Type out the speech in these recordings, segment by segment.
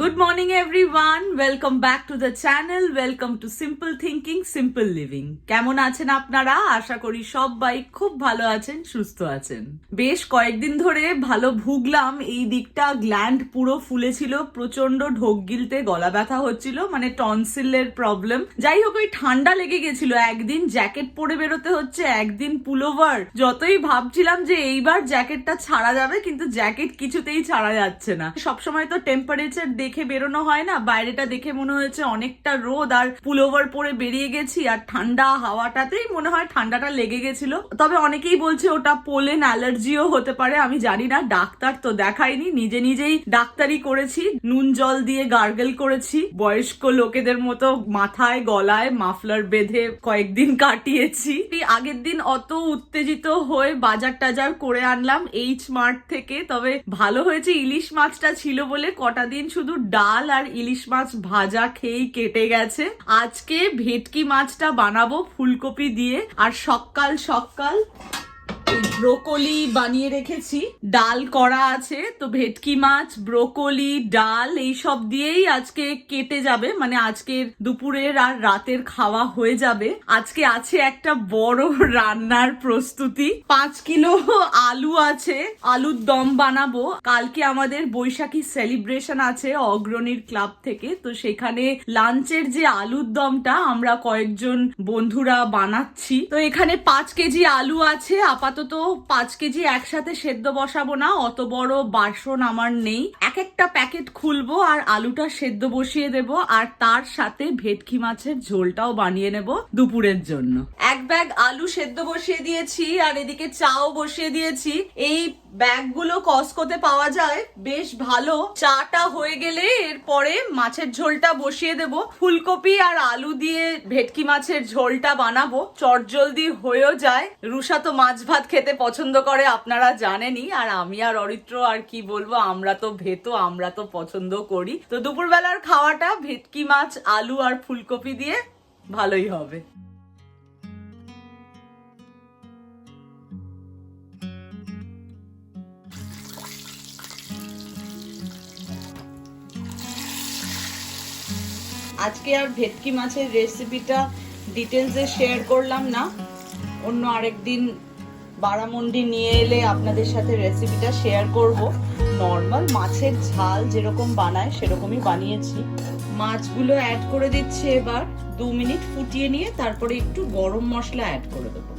Good morning, everyone. Welcome back to the channel. Welcome to Simple Thinking, Simple Living. কেমন আছেন আপনারা? আশা করি সবাই খুব ভালো আছেন সুস্থ আছেন। বেশ কয়েকদিন ধরে ভালো ভুগলাম। এই দিকটা গ্ল্যান্ড পুরো ফুলেছিল প্রচণ্ড ঢোক গিলতে গলা ব্যথা হচ্ছিল মানে টনসিলের প্রবলেম যাই হোক ওই ঠান্ডা লেগে গেছিল। একদিন জ্যাকেট পরে বেরোতে হচ্ছে একদিন পুলোভার যতই ভাবছিলাম যে এইবার জ্যাকেটটা ছাড়া যাবে কিন্তু জ্যাকেট কিছুতেই ছাড়া যাচ্ছে না। সবসময় তো টেম্পারেচার দেখে বেরোনো হয় না, বাইরেটা দেখে মনে হয়েছে অনেকটা রোদ আর পুলোভার পরে বেরিয়ে গেছি আর ঠান্ডা হাওয়াটাতেই মনে হয় ঠান্ডাটা লেগে গেছিল। তবে অনেকেই বলছে ওটা পোলেন অ্যালার্জিও হতে পারে, আমি জানি না, ডাক্তার তো দেখাইনি নিজে নিজেই ডাক্তারি করেছি, নুন জল দিয়ে গার্গেল করেছি, বয়স্ক লোকেদের মতো মাথায়, গলায় মাফলার বেঁধে কয়েকদিন কাটিয়েছি। আগের দিন অত উত্তেজিত হয়ে বাজার টাজার করে আনলাম এইচ মার্ট থেকে, তবে ভালো হয়েছে, ইলিশ মাছটা ছিল বলে কটা দিন শুধু ডাল আর ইলিশ মাছ ভাজা খেয়েই কেটে গেছে। আজকে ভেটকি মাছটা বানাবো ফুলকপি দিয়ে। আর সকাল সকাল ব্রোকলি বানিয়ে রেখেছি। ডাল করা আছে, তো ভেটকি মাছ, ব্রোকলি, ডাল এই সব দিয়েই আজকে কেটে যাবে। মানে আজকের দুপুরের আর রাতের খাওয়া হয়ে যাবে। আজকে আছে একটা বড় রান্নার প্রস্তুতি। পাঁচ কিলো আলু আছে, আলুর দম বানাবো। কালকে আমাদের বৈশাখী সেলিব্রেশন আছে অগ্রণীর ক্লাব থেকে, তো সেখানে লাঞ্চের যে আলুর দমটা আমরা কয়েকজন বন্ধুরা বানাচ্ছি। তো এখানে পাঁচ কেজি আলু আছে, আপাতত পাঁচ কেজি একসাথে সেদ্ধ বসাবো না, অত বড় বাসন আমার নেই। এক একটা প্যাকেট খুলবো আর আলুটা সেদ্ধ বসিয়ে দেব, আর তার সাথে ভেটকি মাছের ঝোলটাও বানিয়ে নেব দুপুরের জন্য। এক ব্যাগ আলু সেদ্ধ বসিয়ে দিয়েছি, আর এদিকে চাও বসিয়ে দিয়েছি। এই ব্যাগগুলো কসকোতে পাওয়া যায়। বেশ ভালো। চাটা হয়ে গেলে এরপরে মাছের ঝোলটা বসিয়ে দেব। ফুলকপি আর আলু দিয়ে ভেটকি মাছের ঝোলটা বানাবো। চটজলদি হয়েও যায়। রুষা তো মাছ ভাত খেতে পছন্দ করে, আপনারা জানেনই। আর আমি আর অরিত্র আর কি বলব, আমরা তো ভেতো, আমরা তো পছন্দ করি। তো দুপুরবেলার খাওয়াটা ভেটকি মাছ, আলু আর ফুলকপি দিয়ে ভালোই হবে। আজকে আর ভেটকি মাছের রেসিপিটা ডিটেলসে শেয়ার করলাম না। অন্য আরেকদিন বারামন্ডি নিয়ে এলে আপনাদের সাথে রেসিপিটা শেয়ার করব। নর্মাল মাছের ঝাল যেরকম বানায়, সেরকমই বানিয়েছি। মাছগুলো অ্যাড করে দিচ্ছি এবার। দু মিনিট ফুটিয়ে নিয়ে তারপরে একটু গরম মশলা অ্যাড করে দেবো।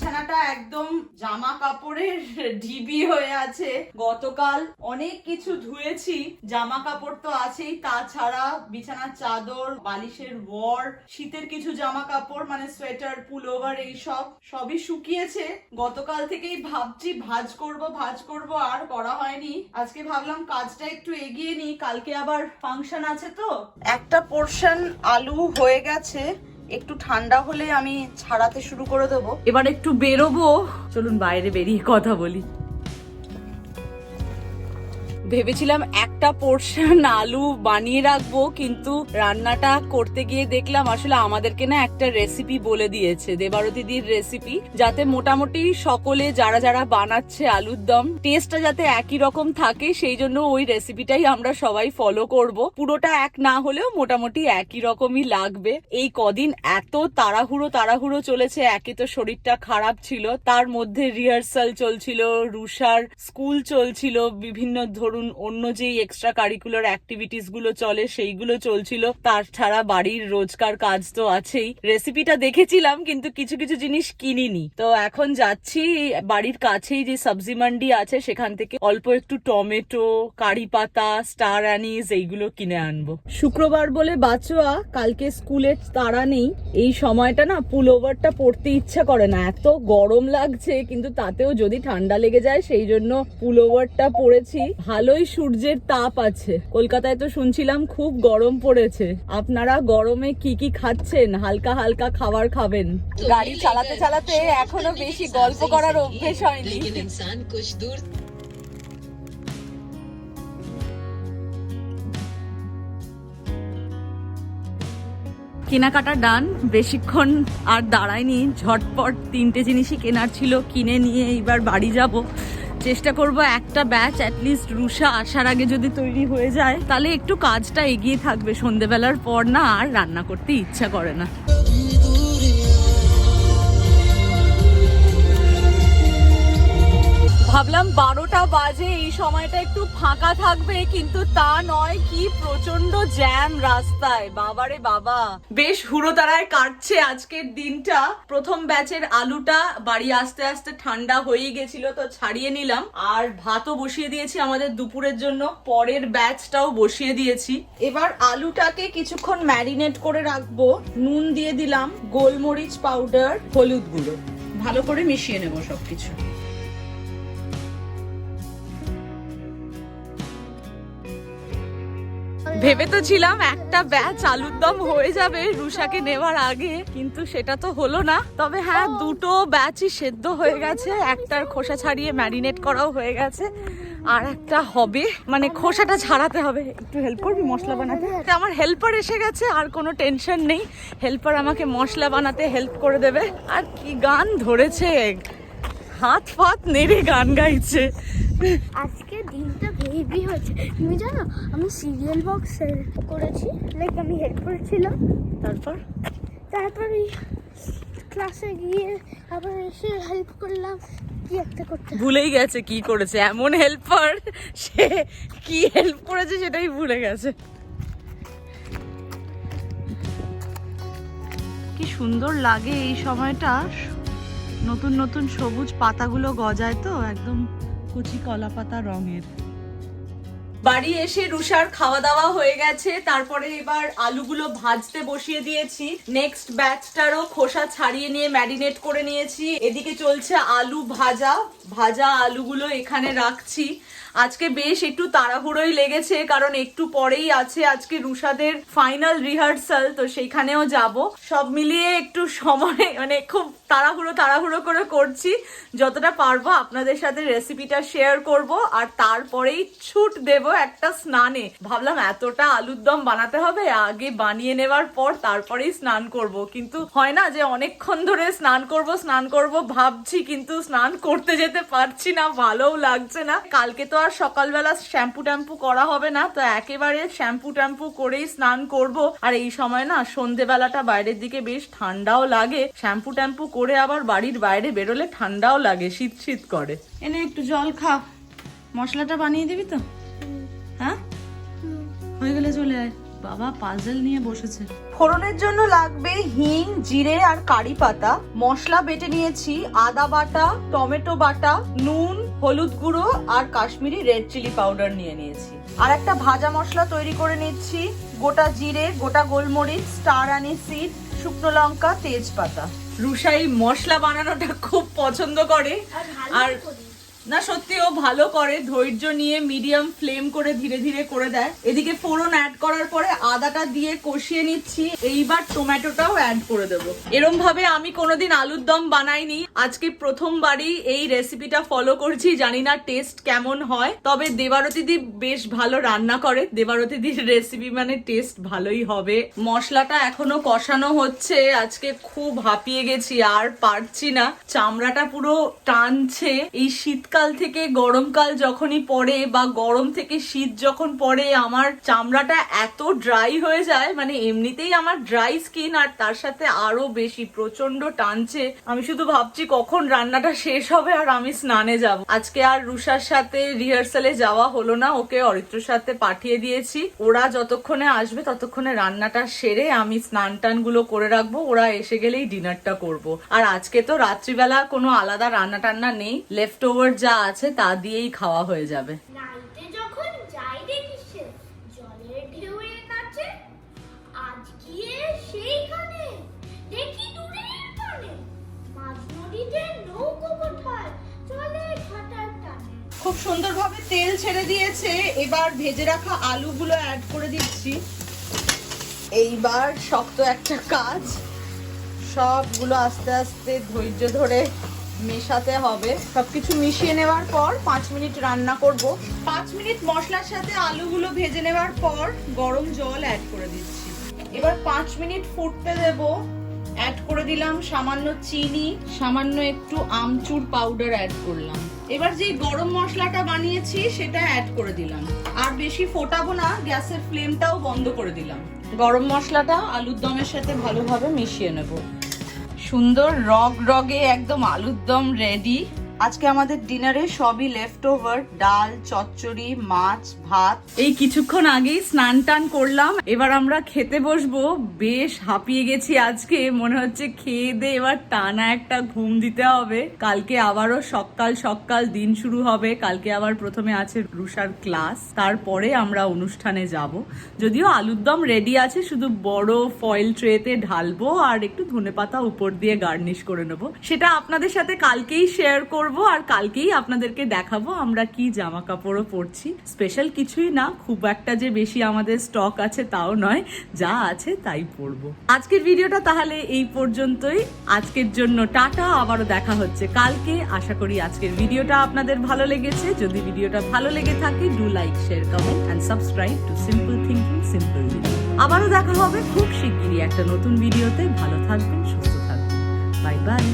বিছানাটা একদম জামা কাপড়ের ঢিবি হয়ে আছে। গতকাল অনেক কিছু ধুয়েছি, জামা কাপড় তো আছেই। তাছাড়া বিছানার চাদর, বালিশের ওয়ার, শীতের কিছু জামা কাপড় মানে সোয়েটার পুলোভার এই সব, সবই শুকিয়েছে। গতকাল থেকেই ভাবছি, ভাজ করব ভাজ করব, আর করা হয়নি। আজকে ভাবলাম কাজটা একটু এগিয়ে নিই। কালকে আবার ফাংশন আছে তো? একটা পোর্শন আলু হয়ে গেছে। একটু ঠান্ডা হলে আমি ছাড়াতে শুরু করে দেবো। এবার একটু বেরোবো। চলুন বাইরে বেরিয়ে কথা বলি। ভেবেছিলাম একটা পোর্শন আলু বানিয়ে রাখব, কিন্তু রান্নাটা করতে গিয়ে দেখলাম আসলে আমাদেরকে না একটা রেসিপি বলে দিয়েছে দেবারতিদির রেসিপি যাতে মোটামুটি সকলে যারা যারা বানাচ্ছে আলুর দম টেস্টটা যাতে একই রকম থাকে, সেই জন্য ওই রেসিপিটাই আমরা সবাই ফলো করব। পুরোটা এক না হলেও মোটামুটি একই রকমই লাগবে। এই কদিন এত তাড়াহুড়ো তাড়াহুড়ো চলেছে, একে তো শরীরটা খারাপ ছিল, তার মধ্যে রিহার্সাল চলছিল রুষার স্কুল চলছিল, বিভিন্ন ধরুন অন্য যেই এক্সট্রা কারিকুলার অ্যাক্টিভিটিসগুলো চলে সেইগুলো চলছিল, তার ছাড়া বাড়ির রোজকার কাজ তো আছেই। রেসিপিটা দেখেছিলাম, কিন্তু কিছু কিছু জিনিস কিনিনি। তো এখন যাচ্ছি, বাড়ির কাছেই যে সবজি মান্ডি আছে, সেখান থেকে অল্প একটু টমেটো, কারি পাতা স্টার অ্যানিস এইগুলো কিনে আনব। শুক্রবার বলে বাচ্চা কালকে স্কুলের তারা নেই। এই সময়টা না পুলোভারটা পড়তে ইচ্ছা করে না। এত গরম লাগছে, কিন্তু তাতেও যদি ঠান্ডা লেগে যায়, সেই জন্য পুল পুলোভারটা পরেছি। ভালোই সূর্যের তাপ আছে। কলকাতায় তো শুনছিলাম খুব গরম পড়েছে। আপনারা গরমে কি কি খাচ্ছেন? হালকা হালকা খাবার খাবেন। গাড়ি চালাতে চালাতে এখনও বেশি গল্প করার অভ্যেস হয়নি। কেনাকাটা ডান, বেশিক্ষণ আর দাঁড়ায়নি। ঝটপট তিনটে জিনিসই কেনার ছিল, কিনে নিয়ে এইবার বাড়ি যাব। চেষ্টা করব একটা ব্যাচ অ্যাটলিস্ট রুষা আসার আগে যদি তৈরি হয়ে যায়, তাহলে একটু কাজটা এগিয়ে থাকবে। সন্ধেবেলার পর না আর রান্না করতে ইচ্ছা করে না। ভাবলাম বারোটা বাজে, এই সময়টা একটু ফাঁকা থাকবে, কিন্তু তা নয়, কি প্রচণ্ড জ্যাম রাস্তায়। বাবারে বাবা। বেশ হুড়ো হুড়োতাড়ায় কাটছে আজকের দিনটা। প্রথম ব্যাচের আলুটা বাড়ি আসতে আসতে ঠান্ডা হয়ে গেছিল তো ছাড়িয়ে নিলাম। আর ভাতও বসিয়ে দিয়েছি আমাদের দুপুরের জন্য। পরের ব্যাচটাও বসিয়ে দিয়েছি। এবার আলুটাকে কিছুক্ষণ ম্যারিনেট করে রাখব। নুন দিয়ে দিলাম, গোলমরিচ পাউডার, হলুদ গুঁড়ো। ভালো করে মিশিয়ে নেব সবকিছু। ভেবে তো ছিলাম একটা ব্যাচ আলুর দম হয়ে যাবে রুষাকে নেওয়ার আগে, কিন্তু সেটা তো হলো না। তবে হ্যাঁ দুটো ব্যাচই সেদ্ধ হয়ে গেছে, একটার খোসা ছাড়িয়ে ম্যারিনেট করাও হয়ে গেছে, আর একটা হবে। মানে খোসাটা ছাড়াতে হবে। একটু হেল্প করবি মশলা বানাতে? আমার হেল্পার এসে গেছে, আর কোনো টেনশন নেই। হেল্পার আমাকে মশলা বানাতে হেল্প করে দেবে। আর কি গান ধরেছে। হাত ফাত নেড়ে গান গাইছে। আজকে দিনটা হেভি হয়েছে। তুমি জানো আমি সিরিয়াল বক্স করেছি লাইক আমি হেল্প করেছিলাম। তারপর? তারপর এই ক্লাসে গিয়ে আবার এসে হেল্প করলাম কি একটা করতে ভুলেই গেছে কি করেছে এমন হেল্পার সে কি হেল্প করেছে সেটাই ভুলে গেছে। কি সুন্দর লাগে এই সময়টা। নতুন নতুন সবুজ পাতাগুলো গজায় তো একদম কচি কলাপাতা রঙের। বাড়ি এসে রুষার খাওয়া দাওয়া হয়ে গেছে। তারপরে এবার আলুগুলো ভাজতে বসিয়ে দিয়েছি। নেক্সট ব্যাচটারও খোসা ছাড়িয়ে নিয়ে ম্যারিনেট করে নিয়েছি। এদিকে চলছে আলু ভাজা। ভাজা আলুগুলো এখানে রাখছি। আজকে বেশ একটু তাড়াহুড়োই লেগেছে, কারণ একটু পরেই আছে আজকে রুষাদের ফাইনাল রিহার্সাল তো সেইখানেও যাব। সব মিলিয়ে একটু সময় মানে খুব তাড়াহুড়ো তাড়াহুড়ো করে করছি। যতটা পারব আপনাদের সাথে রেসিপিটা শেয়ার করব, আর তারপরেই ছুট দেব একটা স্নানে। ভাবলাম এতটা আলুর দম বানাতে হবে, আগে বানিয়ে নেওয়ার পর তারপরেই স্নান করব। কিন্তু হয় না যে অনেকক্ষণ ধরে স্নান করব স্নান করব, ভাবছি কিন্তু স্নান করতে যেতে পারছি না, ভালোও লাগছে না। কালকে তো আর সকালবেলা শ্যাম্পু ট্যাম্পু করা হবে না, তো একেবারে শ্যাম্পু ট্যাম্পু করেই স্নান করব। আর এই সময় না সন্ধেবেলাটা বাইরের দিকে বেশ ঠান্ডাও লাগে, শ্যাম্পু ট্যাম্পু করে আবার বাড়ির বাইরে বেরোলে ঠান্ডাও লাগে, শীত শীত করে। এনে একটু জল খা, মশলাটা বানিয়ে দিবি তো? হ্যাঁ? হয়ে গেলে চলে আয়। বাবা পাজল নিয়ে বসেছে। ফোড়নের জন্য লাগবে হিং জিরে আর কারি পাতা। মশলা বেটে নিয়েছি আদা বাটা টমেটো বাটা নুন হলুদ গুঁড়ো আর কাশ্মীরি রেড চিলি পাউডার নিয়ে নিয়েছি। আর একটা ভাজা মশলা তৈরি করে নিচ্ছি। গোটা জিরে গোটা গোলমরিচ স্টার আনি সিড শুকনো লঙ্কা তেজপাতা। রুষাই মশলা বানানোটা খুব পছন্দ করে। আর না, সত্যি ও ভালো করে ধৈর্য নিয়ে মিডিয়াম ফ্লেম করে ধীরে ধীরে করে দেয়। এদিকে ফোড়ন অ্যাড করার পরে আদাটা দিয়ে কষিয়ে নিচ্ছি। এইবার টমেটোটাও অ্যাড করে দেব। এরম ভাবে আমি কোনোদিন আলুর দম বানাইনি। আজকে প্রথমবারই এই রেসিপিটা ফলো করছি। জানি না টেস্ট কেমন হয়। তবে দেবারতিদি বেশ ভালো রান্না করে। দেবারতিদির রেসিপি মানে টেস্ট ভালোই হবে। মশলাটা এখনও কষানো হচ্ছে। আজকে খুব হাঁপিয়ে গেছি, আর পারছি না। চামড়াটা পুরো টানছে। এই শীতকাল থেকে গরমকাল যখনই পড়ে বা গরম থেকে শীত যখন পড়ে, আমার চামড়াটা এত ড্রাই হয়ে যায় মানে এমনিতেই আমার ড্রাই স্কিন আর তার সাথে আরও বেশি প্রচণ্ড টানছে। আমি শুধু ভাবছি কখন রান্নাটা শেষ হবে আর আমি স্নানে যাব। আজকে আর রুষার সাথে রিহার্সালে যাওয়া হলো না, ওকে অরিত্রর সাথে পাঠিয়ে দিয়েছি। ওরা যতক্ষণে আসবে ততক্ষণে রান্নাটা সেরে আমি স্নান টানগুলো করে রাখব, ওরা এসে গেলেই ডিনারটা করব। আর আজকে তো রাত্রিবেলা কোনো আলাদা রান্না টান্না নেই লেফট ওভার যা আছে তা দিয়েই খাওয়া হয়ে যাবে। নাইতে যখন যাই দেখিস জলের ঢেউয়ে নাচে আজ গিয়ে সেইখানে দেখি দূরের পানে মাঝ নদীতে নৌকো কোঠায় চলে ঘাটার টানে। খুব সুন্দরভাবে তেল ছেড়ে দিয়েছে এবার ভেজে রাখা আলুগুলো অ্যাড করে দিচ্ছি। এইবার শক্ত একটা কাজ সবগুলো আস্তে আস্তে ধৈর্য ধরে মেশাতে হবে। সবকিছু মিশিয়ে নেওয়ার পর পাঁচ মিনিট রান্না করব। পাঁচ মিনিট মশলার সাথে আলুগুলো ভেজে নেওয়ার পর গরম জল অ্যাড করে দিচ্ছি। এবার পাঁচ মিনিট ফুটতে দেব। অ্যাড করে দিলাম সামান্য চিনি, সামান্য একটু আমচুর পাউডার অ্যাড করলাম। এবার যে গরম মশলাটা বানিয়েছি সেটা অ্যাড করে দিলাম। আর বেশি ফোটাবো না, গ্যাসের ফ্লেমটাও বন্ধ করে দিলাম। গরম মশলাটা আলুর দমের সাথে ভালোভাবে মিশিয়ে নেব। সুন্দর রগ রগে একদম আলুর দম রেডি আজকে আমাদের ডিনারে সবই লেফট ওভার ডাল, চচ্চড়ি, মাছ, ভাত। এই কিছুক্ষণ আগেই স্নান টান করলাম, এবার আমরা খেতে বসবো। বেশ হাঁপিয়ে গেছি আজকে, মনে হচ্ছে খেয়ে দে এবার টানা একটা ঘুম দিতে হবে। কালকে আবারও সকাল সকাল দিন শুরু হবে। কালকে আবার প্রথমে আছে রুষার ক্লাস, তারপরে আমরা অনুষ্ঠানে যাব। যদিও আলুর দম রেডি আছে, শুধু বড় ফয়েল ট্রেতে ঢালবো আর একটু ধনেপাতা উপর দিয়ে গার্নিশ করে নেব। সেটা আপনাদের সাথে কালকেই শেয়ার করব। আর কালকেই আপনাদেরকে দেখাবো আমরা কি জামা কাপড়ও পরছি। স্পেশাল কিছুই না, খুব একটা যে বেশি আমাদের স্টক আছে তাও নয়, যা আছে তাই পরবো। আজকের ভিডিওটা তাহলে এই পর্যন্তই। আজকের জন্য টাটা, আবারও দেখা হচ্ছে কালকে। আশা করি আজকের ভিডিওটা আপনাদের ভালো লেগেছে। যদি ভিডিওটা ভালো লেগে থাকে do like share comment and subscribe to simple thinking simple আবারও দেখা হবে খুব শিগগিরই একটা নতুন ভিডিওতে। ভালো থাকবেন, সুস্থ থাকবেন। Bye bye